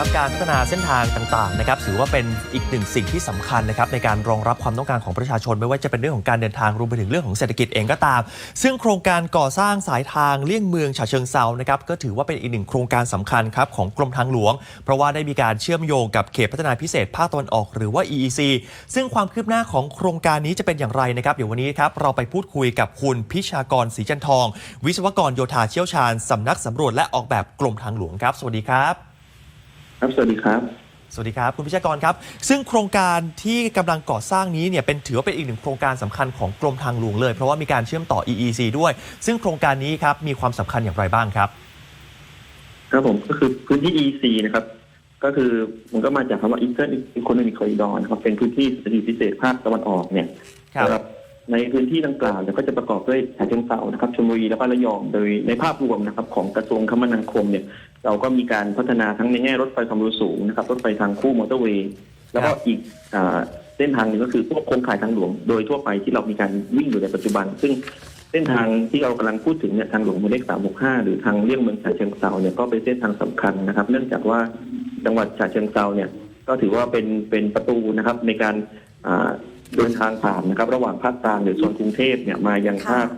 ครับการพัฒนาเส้นทางต่างๆนะครับถือว่าเป็นอีกหนึ่งสิ่งที่สำคัญนะครับในการรองรับความต้องการของประชาชน ไม่ว่าจะเป็นเรื่องของการเดินทางรวมไปถึงเรื่องของเศรษฐกิจเองก็ตาม ซึ่งโครงการก่อสร้างสายทางเลี่ยงเมืองฉะเชิงเซานะครับก็ถือว่าเป็นอีกหนึ่งโครงการสำคัญครับของกรมทางหลวง เพราะว่าได้มีการเชื่อมโยงกับเขตพัฒนาพิเศษภาคตะวันออกหรือว่า EEC ซึ่งความคืบหน้าของโครงการนี้จะเป็นอย่างไรนะครับเดี๋ยววันนี้ครับเราไปพูดคุยกับคุณพิชากรศรีจันทอง วิศวกรโยธาเชี่ยวชาญสำนักสำรวจและออกแบบกรมทางหลวงครับ สวัสดีครับ ครับ สวัสดีครับ สวัสดีครับ คุณพิชากรครับ ซึ่งโครงการที่กำลังก่อสร้างนี้เนี่ยเป็นถือว่าเป็นอีกหนึ่งโครงการสำคัญของกรมทางหลวงเลย เพราะว่ามีการเชื่อมต่อ EEC ด้วย ซึ่งโครงการนี้ครับมีความสำคัญอย่างไรบ้างครับ ครับผมก็คือพื้นที่ EC นะครับ ก็คือมันก็มาจากคำว่า Eastern Economic Corridor นะครับเป็นพื้นที่เศรษฐกิจพิเศษภาคตะวันออกเนี่ยครับสำหรับ ในพื้นที่ดังกล่าวเนี่ยก็จะประกอบด้วยฉะเชิงเทรานะครับชลบุรีแล้วก็ระยองโดยในภาพรวมนะครับ ของกระทรวงคมนาคมเนี่ย เราก็มีการพัฒนาทั้งในแง่รถไฟความเร็วสูงนะครับ รถไฟทางคู่มอเตอร์เวย์แล้วก็อีกเส้นทางหนึ่งก็คือพวกโครงข่ายทางหลวง โดยทั่วไปที่เรามีการวิ่งอยู่ในปัจจุบัน ซึ่งเส้นทางที่เรากำลังพูดถึงเนี่ยทางหลวงหมายเลข365หรือทางเลี่ยงเมืองฉะเชิงเทราเนี่ยก็เป็นเส้นทางสำคัญนะครับ เนื่องจากว่าจังหวัดฉะเชิงเทราเนี่ยก็ถือว่าเป็นเป็นประตูนะครับในการ อ่าเดินทางผ่านนะครับ ระหว่างภาคกลางหรือโซนกรุงเทพเนี่ยมายังภาค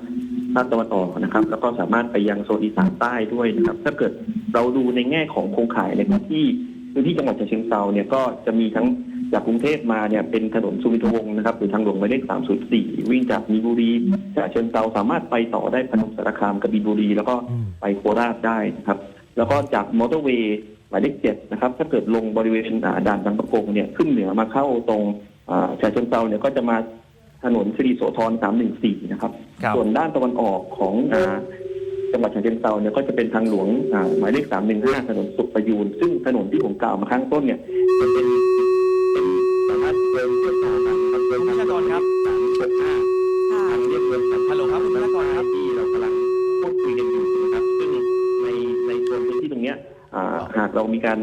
ภาคตะวันออกนะครับ แล้วก็สามารถไปยังโซนอีสานใต้ด้วยนะครับ ถ้าเกิดเราดูในแง่ของโครงข่ายในพื้นที่พื้นที่จังหวัดฉะเชิงเทราเนี่ยก็จะมีทั้งจากกรุงเทพมาเนี่ยเป็นถนนสุวินทวงศ์นะครับหรือทางหลวงหมายเลข304 วิ่งจากมีนบุรีฉะเชิงเทราสามารถไปต่อได้พนมสารคามกบินบุรี แล้วก็อืมไปโคราชได้นะครับ แล้วก็จากมอเตอร์เวย์หมายเลขเจ็ดนะครับ ถ้าเกิดลงบริเวณอ่าด่านบางประกงเนี่ยขึ้นเหนือมาเข้าตรงอ่า ฉะเชิงเทราเนี่ยก็จะมาถนนสิริโสธร314นะครับ ครับส่วนด้านตะวันออกของอาจังหวัดฉะเชิงเทราเนี่ยก็จะเป็นทางหลวงอ่าหมายเลข315ถนนสุขประยูน ซึ่งถนนที่ผมกล่าวมาข้างต้นเนี่ยจะเป็นเป็นสามารถเดินเชื่อมต่อกันครับเดินคุณพิชากรครับ365ค่ะ ทางเรียบเมืองสามฮัลโหลครับคุณพิชากรครับ ที่เรากำลังพูดคุยกันอยู่นะครับ ซึ่งในในส่วนพื้นที่ตรงเนี้ยอ่าหากเรามีการ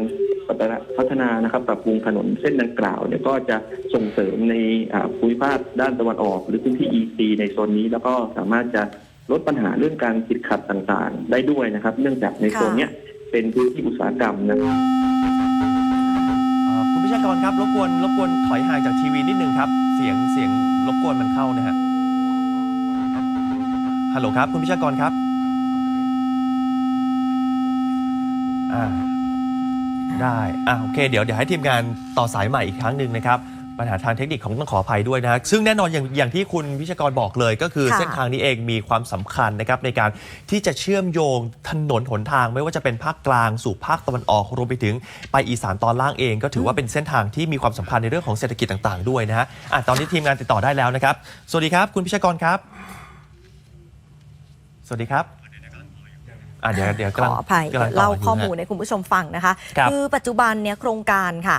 พัฒนานะครับปรับปรุงถนนเส้นดังกล่าวเนี่ยก็จะส่งเสริมในอ่าภูมิภาคด้านตะวันออก หรือพื้นที่ EC ในโซนนี้ แล้วก็สามารถจะลดปัญหาเรื่องการติดขัดต่างๆ ได้ด้วยนะครับ เนื่องจากในโซนเนี้ยเป็นพื้นที่อุตสาหกรรมนะครับเอ่อคุณพิชากรครับรบกวนรบกวนถอยห่างจากทีวีนิดนึงครับ เสียงเสียงรบกวนมันเข้านะฮะฮัลโหลครับ คุณพิชากรครับอ่า ได้อ่าโอเค เดี๋ยวเดี๋ยวให้ทีมงานต่อสายใหม่อีกครั้งหนึ่งนะครับ ปัญหาทางเทคนิคของต้องขออภัยด้วยนะฮะซึ่งแน่นอนอย่างอย่างที่คุณพิชากรบอกเลย ก็คือค่ะ เส้นทางนี้เองมีความสำคัญนะครับในการที่จะเชื่อมโยงถนนหนทาง ไม่ว่าจะเป็นภาคกลางสู่ภาคตะวันออกรวมไปถึงไปอีสานตอนล่างเอง ก็ถือว่าเป็นเส้นทางที่มีความสำคัญในเรื่องของเศรษฐกิจต่างๆ ด้วยนะฮะอะตอนนี้ทีมงานติดต่อได้แล้วนะครับ สวัสดีครับ คุณพิชากรครับ สวัสดีครับ อะเดี๋ยวเดี๋ยวขกำลัองอภัยกำลังต่เล่ายู่ข้อนะฮะมูลให้คุณผู้ชมฟังนะคะ ครับอปัจจุบันเนี่ยโครงการค่ะ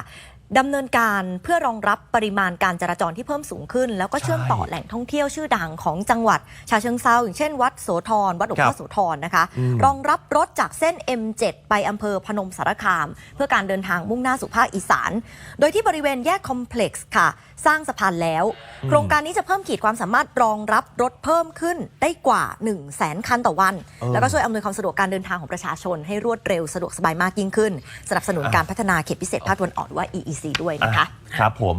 ดำเนินการเพื่อรองรับปริมาณการจราจรที่เพิ่มสูงขึ้น แล้วก็เชื่อมต่อแหล่งท่องเที่ยวชื่อดังของจังหวัดฉะเชิงเซาอย่างเช่น วัดโสธรวัดหลวงพ่อโสธรนะคะอืมรองรับรถจากเส้น M7 ไปอำเภอพนมสารคาม เพื่อการเดินทางมุ่งหน้าสู่ภาคอีสาน โดยที่บริเวณแยกคอมเพล็กซ์ค่ะ สร้างสะพานแล้วอืมโครงการนี้จะเพิ่มขีดความสามารถรองรับรถเพิ่มขึ้นได้กว่า 1 0 0 0 0แสนคันต่อวันเออแล้วก็ช่วยอำนวยความสะดวกการเดินทางของประชาชน ให้รวดเร็วสะดวกสบายมากยิ่งขึ้น สนับสนุนอะการพัฒนาเขตพิเศษภาคตะวันออกหรือว่า EEC ด้วยนะคะ อะครับผม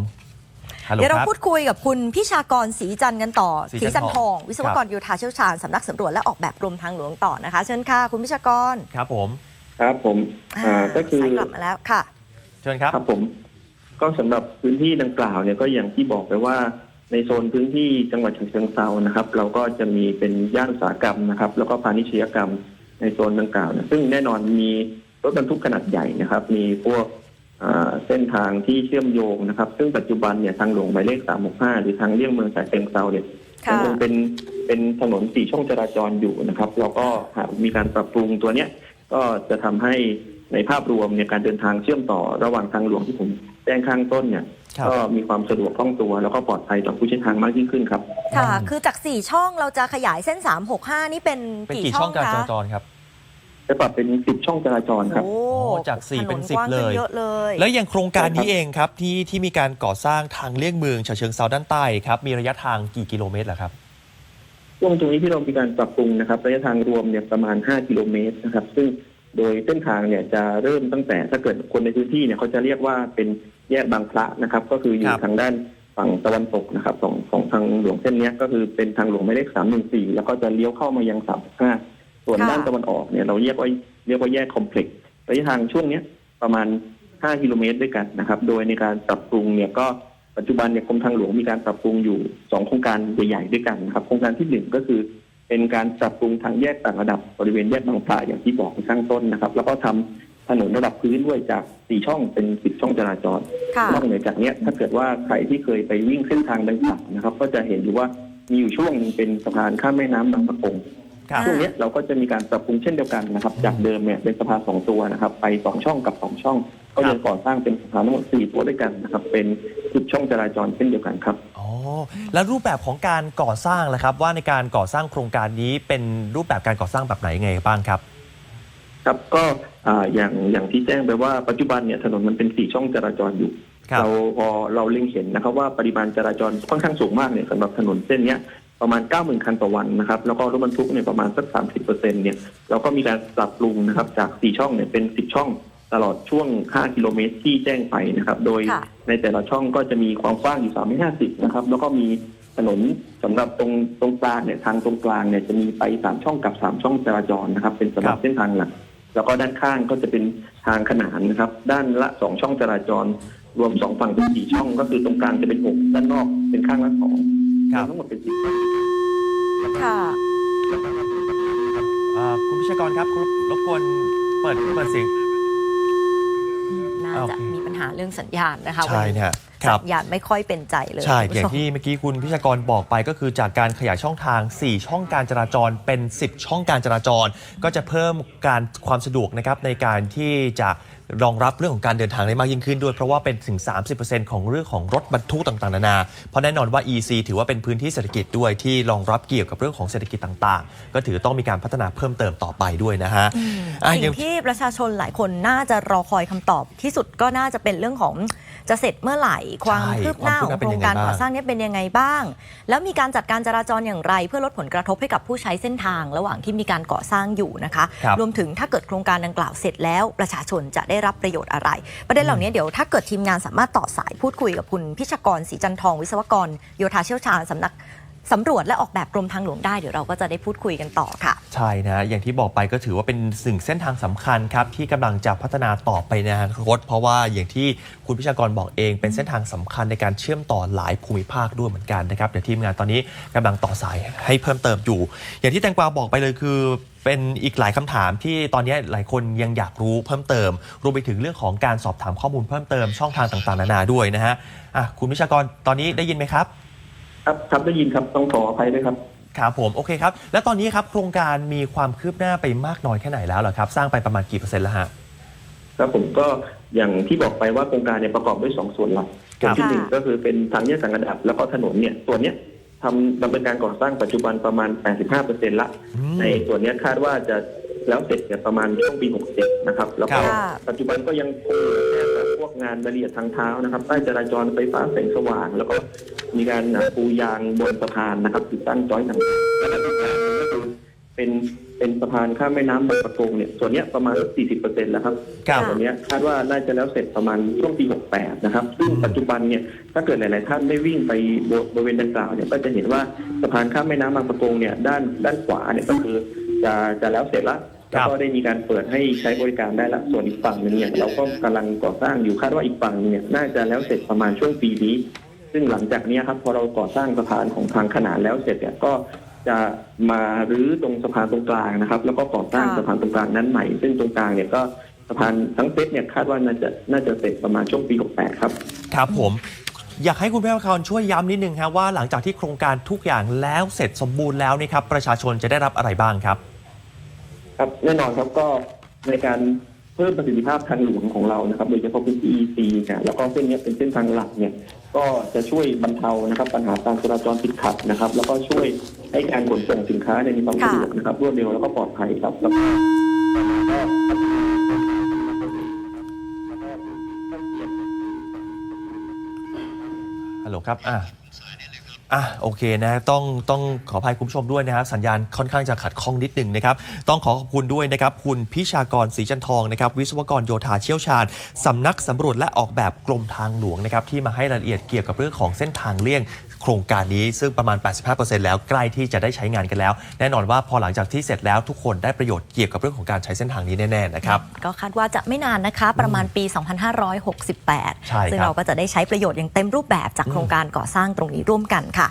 ฮัลโหลเดี๋ยวเราครับ พูดคุยกับคุณพิชากรศรีจันทร์กันต่อศรีศรีจัจันนททร์อง วิศวกรโยธาเชี่ยวชาญสำนักสำรวจและออกแบบกรมทางหลวงต่อนะคะ เชิญค่ะ คุณพิชากรครับผม ครับผมอ่าก็คือสายกลับมาแล้วค่ะ เชิญครับ ครับผม ก็สำหรับพื้นที่ดังกล่าวเนี่ยก็อย่างที่บอกไปว่า ในโซนพื้นที่จังหวัดฉะเชิงเซานะครับ เราก็จะมีเป็นย่านอุตสาหกรรมนะครับ แล้วก็พาณิชยกรรมในโซนดังกล่าวเนี่ยซึ่งแน่นอนมีรถบรรทุกขนาดใหญ่นะครับ มีพวกอ่า เส้นทางที่เชื่อมโยงนะครับ ซึ่งปัจจุบันเนี่ยทางหลวงหมายเลข 365 หรือทางเลี่ยงเมืองฉะเชิงเซาเนี่ยค่ะยังคงเป็นเป็นถนนสี่ช่องจราจรอยู่นะครับเราก็หากมีการปรับปรุงตัวเนี้ยก็จะทำให้ในภาพรวมเนี่ยการเดินทางเชื่อมต่อระหว่างทางหลวงที่ผมแจ้งข้างต้นเนี่ยครับก็มีความสะดวกคล่องตัว แล้วก็ปลอดภัยต่อผู้ใช้ทางมากยิ่งขึ้นครับ ค่ะอืมคือจาก 4 ช่องเราจะขยายเส้น 365 นี่เป็นเป็นกี่กี่ช่ช่อองงการจคะราจรครับ จะปรับเป็นสิบช่องจราจรครับ โอ้โอ้จากสี่เป็นถสิบกว้างขึ้เลยเยอะเลย แล้วอย่างโครงการนี้ใช่ครับเองครับที่ที่มีการก่อสร้างทางเลี่ยงเมืองฉะเชิงเซาด้านใต้ครับมีระยะทางกี่กิโลเมตรล่ะครับ ช่วงตรงนี้ที่เรามีการปรับปรุงนะครับระยะทางรวมเนี่ยประมาณ 5 กิโลเมตรนะครับ ซึ่งโดยเส้นทางเนี่ยจะเริ่มตั้งแต่ถ้าเกิดคนในพื้นที่เนี่ยเขาจะเรียกว่าเป็นแยกบางพระนะครับ ก็คืออยู่ครับ ทางด้านฝั่งตะวันตกนะครับของของทางหลวงเส้นเนี้ยก็คือเป็นทางหลวงหมายเลขสามหนึ่งสี่แล้วก็จะเลี้ยวเข้ามายังสามห้า ส่วนค่ะด้านตะวันออกเนี่ยเราเรียกว่าเรียกว่าแยกคอมเพล็กซ์ระยะทางช่วงเนี้ยประมาณ 5 กิโลเมตรด้วยกันนะครับ โดยในการปรับปรุงเนี่ยก็ปัจจุบันเนี่ยกรมทางหลวงมีการปรับปรุงอยู่ 2 โครงการใหญ่ๆด้วยกันนะครับ โครงการที่หนึ่งก็คือ เป็นการปรับปรุงทางแยกต่างระดับบริเวณแยกบางพระอย่างที่บอกในข้างต้นนะครับ แล้วก็ทำถนนระดับพื้นด้วยจาก 4 ช่องเป็น 10 ช่องจราจรค่ะนอกเหนือจากเนี้ยถ้าเกิดว่าใครที่เคยไปวิ่งเส้นทางดังกล่าวนะครับ ก็จะเห็นอยู่ว่ามีอยู่ช่วงหนึงเป็นสะพานข้ามแม่น้ำบางประกงครับ ช่วงเนี้ยเราก็จะมีการปรับปรุงเช่นเดียวกันนะครับ จากเดิมเนี่ยเป็นสะพานสองตัวนะครับ ไปสองช่องกับสองช่อง ก็ยังก่อสร้างเป็นสะพานทั้งหมดสี่ตัวด้วยกันนะครับ เป็นจุดช่องจราจรเช่นเดียวกันครับอ๋อแล้วรูปแบบของการก่อสร้างล่ะครับ ว่าในการก่อสร้างโครงการนี้เป็นรูปแบบการก่อสร้างแบบไหนไงบ้างครับครับก็อ่าอย่างอย่างที่แจ้งไปว่าปัจจุบันเนี่ยถนนมันเป็นสี่ช่องจราจรอยู่ครับเราพอเราเล็งเห็นนะครับว่าปริมาณจราจรค่อนข้างสูงมากเนี่ยสำหรับถนนเส้นเนี้ย ประมาณ 90,000 คันต่อวันนะครับ แล้วก็รถบรรทุกเนี่ยประมาณสัก 30เปอร์เซ็นเนี่ยเราก็มีการปรับปรุงนะครับจาก 4 ช่องเนี่ยเป็น 10 ช่องตลอดช่วง 5 กิโลเมตรที่แจ้งไปนะครับ โดยค่ะในแต่ละช่องก็จะมีความกว้างอยู่3เมตร50 นะครับ แล้วก็มีถนนสำหรับตรงตรงกลางเนี่ยทางตรงกลางเนี่ยจะมีไป 3 ช่องกับ 3 ช่องจราจรนะครับ เป็นสำหรับครับเส้นทางหลักแล้วก็ด้านข้างก็จะเป็นทางขนานนะครับ ด้านละสองช่องจราจร รวมสองฝั่งเป็นสี่ช่อง ก็คือตรงกลางจะเป็นหกด้านนอกเป็นข้างละสอง ครับทั้งหมดเป็นสิบช่องค่ะอ่าคุณพิชกรครับรบรบกวนเปิดเปิดเสียงน่าโอจะเคมีปัญหาเรื่องสัญญาณนะคะใช่วันนี้เนี่ยครับสัญญาณไม่ค่อยเป็นใจเลยใช่คุณอย่างผู้ชมที่เมื่อกี้คุณพิชกรบอกไปก็คือจากการขยายช่องทาง 4 ช่องการจราจรเป็น 10 ช่องการจราจร ก็จะเพิ่มการความสะดวกนะครับในการที่จะ รองรับเรื่องของการเดินทางได้มากยิ่งขึ้นด้วยเพราะว่าเป็นถึง 30%ของเรื่องของรถบรรทุกต่างๆนานา เพราะแน่นอนว่า EC ถือว่าเป็นพื้นที่เศรษฐกิจด้วยที่รองรับเกี่ยวกับเรื่องของเศรษฐกิจต่างๆ ก็ถือต้องมีการพัฒนาเพิ่มเติมต่อไปด้วยนะฮะอะสิ่ยังงที่ประชาชนหลายคนน่าจะรอคอยคำตอบที่สุดก็น่าจะเป็นเรื่องของจะเสร็จเมื่อไหร่ความใช่คืบหน้าความของคืบหน้าเป็นโครยังงไงการบ้างก่อสร้างเนี้เป็นยังไงบ้าง แล้วมีการจัดการจราจรอย่างไร เพื่อลดผลกระทบให้กับผู้ใช้เส้นทาง ระหว่างที่มีการก่อสร้างอยู่นะคะครับรวมถึงถ้าเกิดโครงการดังกล่าวเสร็จแล้วประชาชนจะได้รับประโยชน์อะไร ประเด็นเหล่านี้เดี๋ยวถ้าเกิดทีมงานสามารถต่อสายพูดคุยกับคุณพิชกรศรีจันทองวิศวกรโยธาเชี่ยวชาญสำนัก สำรวจและออกแบบกรมทางหลวงได้เดี๋ยวเราก็จะได้พูดคุยกันต่อค่ะ ใช่นะ อย่างที่บอกไปก็ถือว่าเป็นสิ่งเส้นทางสำคัญครับ ที่กำลังจะพัฒนาต่อไปในอนาคตเพราะว่าอย่างที่คุณพิชากรบอกเอง เป็นเส้นทางสำคัญในการเชื่อมต่อหลายภูมิภาคด้วยเหมือนกันนะครับเดี๋ยวทีมงานตอนนี้กำลังต่อสายให้เพิ่มเติมอยู่ อย่างที่แตงกวาบอกไปเลยคือเป็นอีกหลายคำถามที่ตอนนี้หลายคนยังอยากรู้เพิ่มเติม รวมไปถึงเรื่องของการสอบถามข้อมูลเพิ่มเติมช่องทางต่างๆนานาด้วยนะฮะะคุณพิชากรตอนนี้ได้ยินไหมครับ ครับครับได้ยินครับต้องขออภัยด้วยครับ ครับผมโอเคครับ และตอนนี้ครับโครงการมีความคืบหน้าไปมากน้อยแค่ไหนแล้วเหรอครับ สร้างไปประมาณกี่เปอร์เซ็นต์แล้วฮะ ครับผมก็อย่างที่บอกไปว่าโครงการเนี่ยประกอบด้วยสองส่วนหลักคส่รัวนบที่หนึ่งก็คือเป็นทางแยกต่างระดับแล้วก็ถนนเนี่ยส่วนเนี้ยทำดำเนินการก่อสร้างปัจจุบันประมาณ 85%ละ อืม ในส่วนเนี้ยคาดว่าจะแล้วเสร็จเนี่ยประมาณช่วงปี 67 นะครับ แล้วก็ค่ะปัจจุบันก็ยังคงแค่แต่พวก งานรายละเอียดทางเท้านะครับใต้จราจรไฟฟ้าแสงสว่าง แล้วก็มีการปูยางบนสะพานนะครับติดตั้งจอยต่างๆและอีกอย่างหนึ่งก็คือเป็นเป็นสะพานข้ามแม่น้ำบางประกงเนี่ยส่วนเนี้ยประมาณ 40%แล้วครับครับ ส่วนเนี้ยคาดว่าน่าจะแล้วเสร็จประมาณช่วงปี 68 นะครับซึ่งปัจจุบันเนี่ยถ้าเกิดหลาย ๆ ท่านได้วิ่งไปบริเวณดังกล่าวเนี่ยก็จะเห็นว่าสะพานข้ามแม่น้ำบางประกงเนี่ยด้านด้านขวาเนี่ยก็คือจะจะแล้วเสร็จละครั แล้วบก็ได้มีการเปิดให้ใช้บริการได้ละส่วนอีกฝั่งหนึ่งเนี่ยเราก็กำลังก่อสร้างอยู่คาดว่าอีกฝั่งหนึ่งเนี่ยน่าจะแล้วเสร็จประมาณช่วงปีนี้ ซึ่งหลังจากเนี้ยครับพอเราก่อสร้างสะพานของทางขนานแล้วเสร็จเนี่ยก็จะมารื้อตรงสะพานตรงกลางนะครับ แล้วก็ก่อสร้างค่ะสะพานตรงกลางนั้นใหม่ ซึ่งตรงกลางเนี่ยก็สะพานทั้งเซตเนี่ยคาดว่าน่าจะน่าจะเสร็จประมาณช่วงปี 68 ครับ ครับผมอยากให้คุณแม่พคอนช่วยย้ำนิดนึงครับว่าหลังจากที่โครงการทุกอย่างแล้วเสร็จสมบูรณ์แล้วนี่ครับประชาชนจะได้รับอะไรบ้างครับ ครับแน่นอนครับก็ในการเพิ่มประสิทธิภาพทางหลวงของเรานะครับ โดยเฉพาะพื้นที่ EC เนี่ยแล้วก็เส้นนี้เป็นเส้นทางหลักเนี่ย ก็จะช่วยบรรเทานะครับ ปัญหาการจราจรติดขัดนะครับ แล้วก็ช่วยให้การขนส่งสินค้าเนี่ยมีความสะดวกนะครับรวดเร็วแล้วก็ปลอดภัยครับแล้วก็ฮัลโหลครับอ่า อะโอเคนะต้องต้องขออภัยคุณผู้ชมด้วยนะครับ สัญญาณค่อนข้างจะขัดข้องนิดหนึ่งนะครับ ต้องขอขอบคุณด้วยนะครับ คุณพิชากรศรีจันทองนะครับ วิศวกรโยธาเชี่ยวชาญสำนักสำรวจและออกแบบกรมทางหลวงนะครับ ที่มาให้รายละเอียดเกี่ยวกับเรื่องของเส้นทางเลี่ยง โครงการนี้ซึ่งประมาณ 85%แล้วใกล้ที่จะได้ใช้งานกันแล้ว แน่นอนว่าพอหลังจากที่เสร็จแล้วทุกคนได้ประโยชน์เกี่ยวกับเรื่องของการใช้เส้นทางนี้แน่ๆนะครับ ก็คาดว่าจะไม่นานนะคะ ประมาณปี 2568ใช่ครับซึ่งเราก็จะได้ใช้ประโยชน์อย่างเต็มรูปแบบจากโครงการก่อสร้างตรงนี้ร่วมกันค่ะ